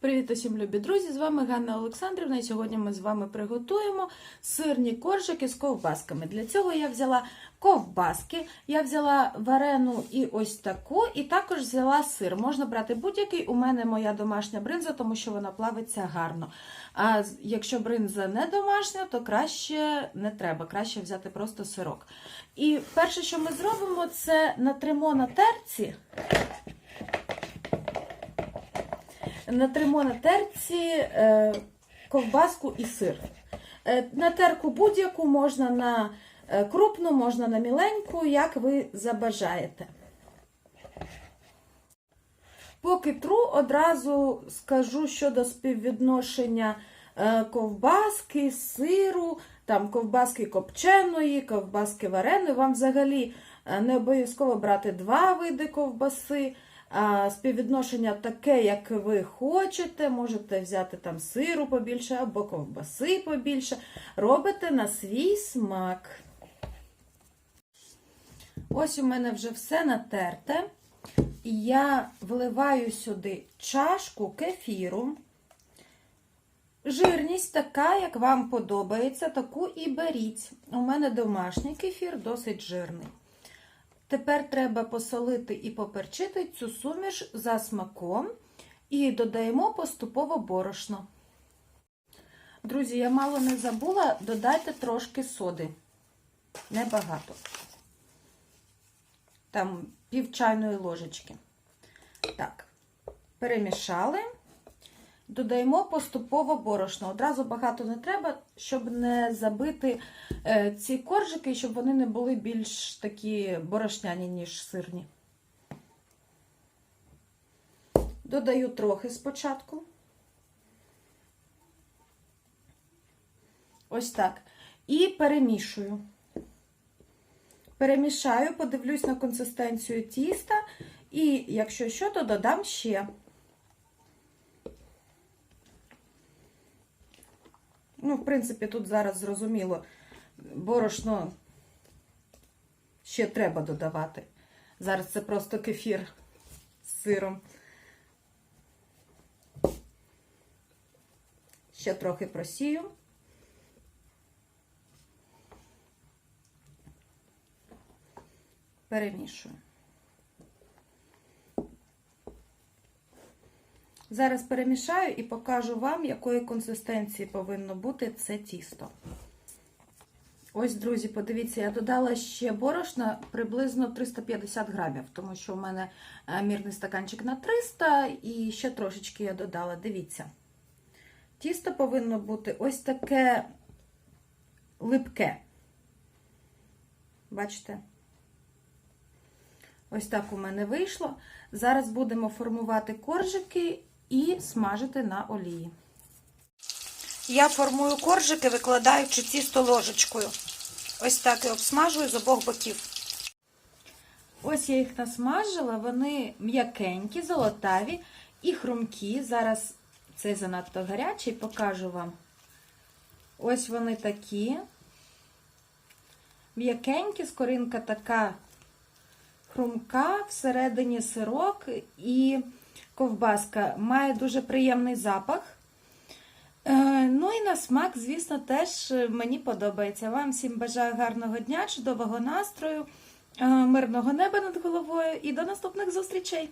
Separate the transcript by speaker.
Speaker 1: Привіт усім любі друзі! З вами Ганна Олександрівна. І сьогодні ми з вами приготуємо сирні коржики з ковбасками. Для цього я взяла ковбаски, я взяла варену і ось таку, і також взяла сир. Можна брати будь-який. У мене моя домашня бринза, тому що вона плавиться гарно. А якщо бринза не домашня, то краще не треба, краще взяти просто сирок. І перше, що ми зробимо, це натримо на терці. Натримо на терці е, ковбаску і сир. Е, на терку будь-яку можна на е, крупну, можна на міленьку, як ви забажаєте. Поки тру, одразу скажу щодо співвідношення ковбаски, сиру, там ковбаски копченої, ковбаски вареної. Вам взагалі не обов'язково брати два види ковбаси. Співвідношення таке, як ви хочете, можете взяти там сиру побільше або ковбаси побільше. Робите на свій смак. Ось у мене вже все натерте. І я вливаю сюди чашку кефіру. Жирність така, як вам подобається, таку і беріть. У мене домашній кефір досить жирний. Тепер треба посолити і поперчити цю суміш за смаком і додаємо поступово борошно. Друзі, я мало не забула, додайте трошки соди. Небагато. Там пів чайної ложечки. Так, перемішали. Додаємо поступово борошно. Одразу багато не треба, щоб не забити е, ці коржики, щоб вони не були більш такі борошняні, ніж сирні. Додаю трохи спочатку. Ось так. І перемішую. Перемішаю, подивлюсь на консистенцію тіста, і якщо що, то додам ще. Ну, в принципі, тут зараз зрозуміло, борошно ще треба додавати. Зараз це просто кефір з сиром. Ще трохи просію. Перемішую. Зараз перемішаю і покажу вам, якої консистенції повинно бути це тісто. Ось, друзі, подивіться, я додала ще борошна приблизно 350 грамів, тому що у мене е, мірний стаканчик на 300 і ще трошечки я додала. Дивіться. Тісто повинно бути ось таке липке. Бачите? Ось так у мене вийшло. Зараз будемо формувати коржики і смажити на олії. Я формую коржики, викладаючи тісто ложечкою. Ось так і обсмажую з обох боків. Ось я їх насмажила, вони м'якенькі, золотаві і хрумкі. Зараз цей занадто гарячий, покажу вам. Ось вони такі. М'якенькі, скоринка така хрумка, всередині сирок і ковбаска. Має дуже приємний запах. Е, Ну і на смак, звісно, теж мені подобається. Вам всім бажаю гарного дня, чудового настрою, е, мирного неба над головою і до наступних зустрічей!